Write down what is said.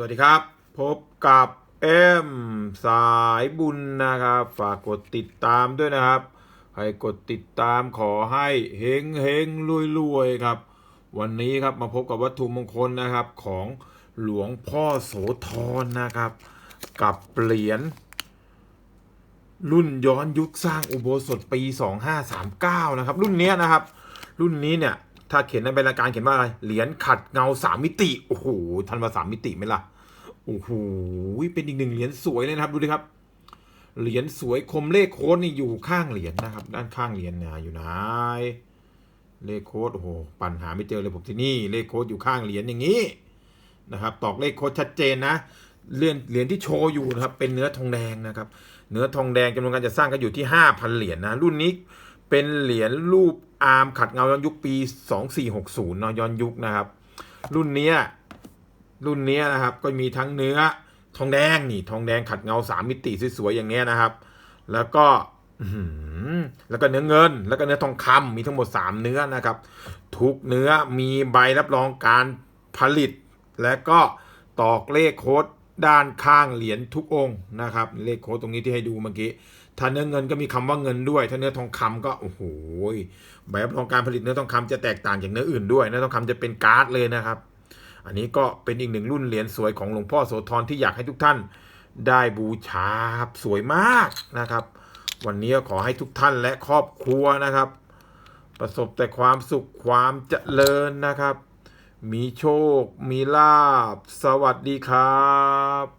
สวัสดีครับ พบกับเอ็มสายบุญนะครับ ฝากกดติดตามด้วยนะครับ ให้กดติดตามขอให้เฮงเฮงรวยรวยครับ วันนี้ครับมาพบกับวัตถุมงคลนะครับของหลวงพ่อโสธรนะครับ กับเหรียญรุ่นย้อนยุคสร้างอุโบสถปี 2539 นะครับ รุ่นนี้นะครับ รุ่นนี้เนี่ย ถ้าเขียนในบรรณาการเขียนว่าอะไร เหรียญขัดเงาสามมิติ โอ้โห ทันว่าสามมิติไหมล่ะ โอ้โห เป็นอีกหนึ่งเหรียญสวยเลยนะครับ ดูดิครับ เหรียญสวยคมเลขโค้ดนี่อยู่ข้างเหรียญนะครับ ด้านข้างเหรียญเนี่ยอยู่ไหนเลขโค้ดโอ้โห ปัญหาไม่เจอเลยผมที่นี่ เลขโค้ดอยู่ข้างเหรียญอย่างนี้นะครับ ตอกเลขโค้ดชัดเจนนะ เหรียญเหรียญที่โชว์อยู่นะครับ เป็นเนื้อทองแดงนะครับ เนื้อทองแดงจำนวนการจะสร้างก็อยู่ที่5,000เหรียญนะ รุ่นนี้ เป็นเหรียญรูปอาร์มขัดเงาย้อนยุคปี 2460เนาะย้อนยุคนะครับ รุ่นเนี้ยรุ่นเนี้ยนะครับก็มีทั้งเนื้อทองแดงนี่ทองแดงขัดเงาสามมิติสวยๆอย่างเงี้ยนะครับ แล้วก็แล้วก็เนื้อเงิน แล้วก็เนื้อทองคำมีทั้งหมด 3 เนื้อนะครับ ทุกเนื้อมีใบรับรองการผลิต และก็ตอกเลขโค้ด ด้านข้างเหรียญทุกองค์นะครับ เลขโค้ดตรงนี้ที่ให้ดูเมื่อกี้ถ้าเนื้อเงินก็มีคำว่าเงินด้วย ถ้าเนื้อทองคำก็โอ้โหใบรับรองการผลิตเนื้อทองคำจะแตกต่างจากเนื้ออื่นด้วยเนื้อทองคำจะเป็นการ์ดเลยนะครับ อันนี้ก็เป็นอีกหนึ่งรุ่นเหรียญสวยของหลวงพ่อโสธรที่อยากให้ทุกท่าน ได้บูชาครับสวยมากนะครับ วันนี้ขอให้ทุกท่านและครอบครัวนะครับ ประสบแต่ความสุขความเจริญนะครับ มีโชค มีลาบ สวัสดีครับ